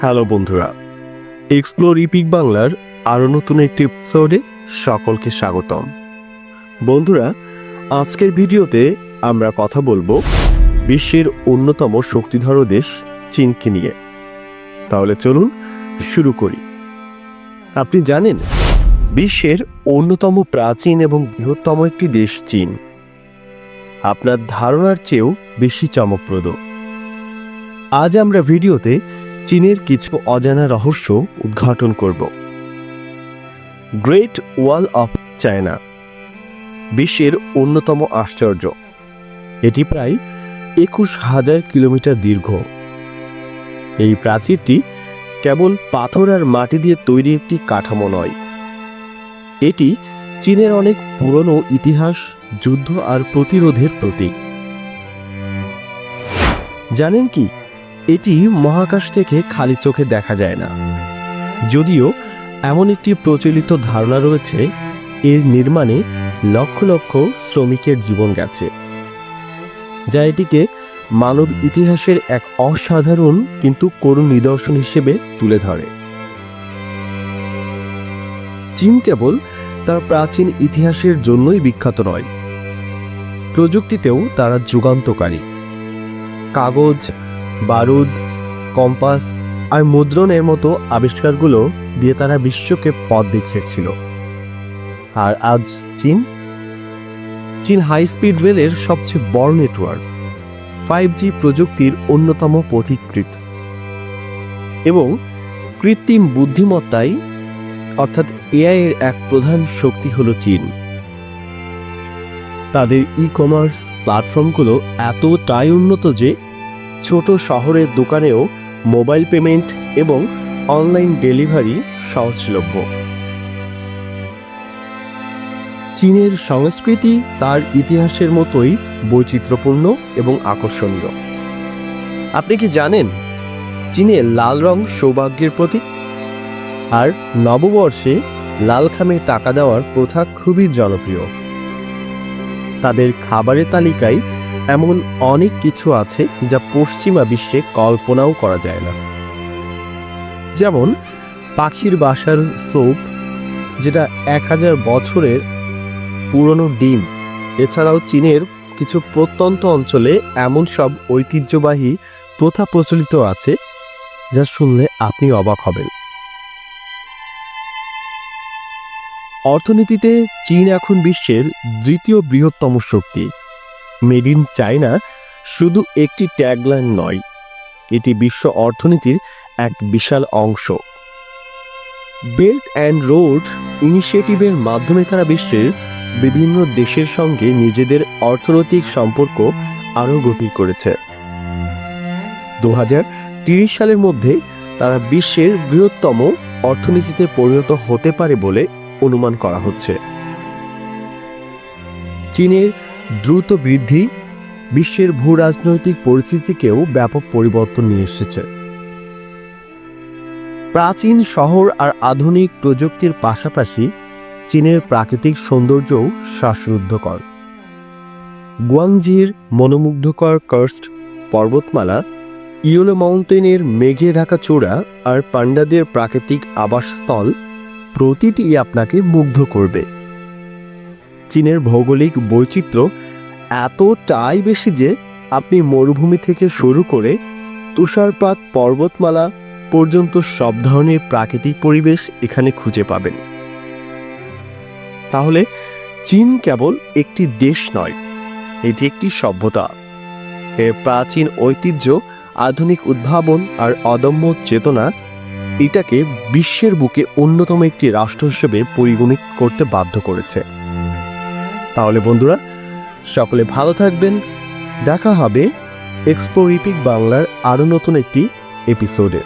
Hello বন্ধুরা explore epic বাংলার আরও নতুন একটি এপিসোডে সকলকে স্বাগতম। বন্ধুরা, আজকের ভিডিওতে আমরা কথা বলব বিশ্বের অন্যতম শক্তিধর দেশ চীনকে নিয়ে। তাহলে চলুন শুরু করি। আপনি জানেন, বিশ্বের অন্যতম প্রাচীন এবং বৃহত্তম একটি দেশ চীন। আপনার ধারণার চেয়েও বেশি চমকপ্রদ। আজ আমরা ভিডিওতে চীনের কিছু অজানা রহস্য উদ্ঘাটন করব। গ্রেট ওয়াল অফ চায়না, বিশ্বের অন্যতম আশ্চর্য। এটি প্রায় একুশ হাজার কিলোমিটার দীর্ঘ। এই প্রাচীরটি কেবল পাথর আর মাটি দিয়ে তৈরি একটি কাঠামো নয়। এটি চীনের অনেক পুরনো ইতিহাস, যুদ্ধ আর প্রতিরোধের প্রতীক। জানেন কি? এটি মহাকাশ থেকে খালি চোখে দেখা যায় না। যদিও এমন একটি প্রচলিত ধারণা রয়েছে, এর নির্মাণে লক্ষ লক্ষ শ্রমিকের জীবন গেছে, যা এটিকে মানব ইতিহাসের এক অসাধারণ কিন্তু করুণ নিদর্শন হিসেবে তুলে ধরে। চীন কেবল তার প্রাচীন ইতিহাসের জন্যই বিখ্যাত নয়, প্রযুক্তিতেও তারা যুগান্তকারী। কাগজ বারুদ, কম্পাস আর মুদ্রণের মতো আবিষ্কারগুলো দিয়ে তারা বিশ্বকে পথ দেখিয়েছিল। আর আজ চীন? চীন হাই স্পিড রেলের সবচেয়ে বড় নেটওয়ার্ক ফাইভ জি প্রযুক্তির অন্যতম পথিকৃত এবং কৃত্রিম বুদ্ধিমত্তাই অর্থাৎ এআই এর এক প্রধান শক্তি হলো চীন। তাদের ই কমার্স প্ল্যাটফর্মগুলো এতটাই উন্নত যে ছোট শহরের দোকানেও মোবাইল পেমেন্ট এবং অনলাইন ডেলিভারি সহজলভ্য। চীনের সংস্কৃতি তার ইতিহাসের মতোই বৈচিত্র্যপূর্ণ এবং আকর্ষণীয়। আপনি কি জানেন চীনে লাল রং সৌভাগ্যের প্রতীক? আর নববর্ষে লাল খামে টাকা দেওয়ার প্রথা খুবই জনপ্রিয়। তাদের খাবারের তালিকায় এমন অনেক কিছু আছে যা পশ্চিমা বিশ্বে কল্পনাও করা যায় না। যেমন, পাখির বাসার সোপ যেটা এক হাজার বছরের পুরনো ডিম। এছাড়াও চীনের কিছু প্রত্যন্ত অঞ্চলে এমন সব ঐতিহ্যবাহী প্রথা প্রচলিত আছে, যা শুনলে আপনি অবাক হবেন। অর্থনীতিতে চীন এখন বিশ্বের দ্বিতীয় বৃহত্তম শক্তি। মেড ইন চায়না শুধু একটি ট্যাগলাইন নয়, এটি বিশ্ব অর্থনীতির এক বিশাল অংশ। বেল্ট অ্যান্ড রোড ইনিশিয়েটিভের মাধ্যমে তারা বিশ্বের বিভিন্ন দেশের সঙ্গে নিজেদের অর্থনৈতিক সম্পর্ক আরও গভীর করেছে। দু সালের মধ্যে তারা বিশ্বের বৃহত্তম অর্থনীতিতে পরিণত হতে পারে বলে অনুমান করা হচ্ছে। চীনের দ্রুত বৃদ্ধি বিশ্বের ভূ রাজনৈতিক পরিস্থিতিকেও ব্যাপক পরিবর্তন নিয়ে এসেছে। প্রাচীন শহর আর আধুনিক প্রযুক্তির পাশাপাশি চীনের প্রাকৃতিক সৌন্দর্যও শ্বাসরুদ্ধকর। গুয়াংজির মনোমুগ্ধকর কার্স্ট পর্বতমালা, ইয়োলো মাউন্টেনের মেঘে ঢাকা চূড়া আর পান্ডাদের প্রাকৃতিক আবাসস্থল প্রতিটি আপনাকে মুগ্ধ করবে। চীনের ভৌগোলিক বৈচিত্র্য এতটাই বেশি যে আপনি মরুভূমি থেকে শুরু করে তুষারপাত, পর্বতমালা পর্যন্ত সব ধরনের প্রাকৃতিক পরিবেশ এখানে খুঁজে পাবেন। তাহলে চীন কেবল একটি দেশ নয়, এটি একটি সভ্যতা। এর প্রাচীন ঐতিহ্য, আধুনিক উদ্ভাবন আর অদম্য চেতনা এটাকে বিশ্বের বুকে অন্যতম একটি রাষ্ট্র হিসেবে পরিগণিত করতে বাধ্য করেছে। তাহলে বন্ধুরা সকলে ভালো থাকবেন। দেখা হবে এক্সপো রিপিক বাংলার আরও নতুন একটি এপিসোডে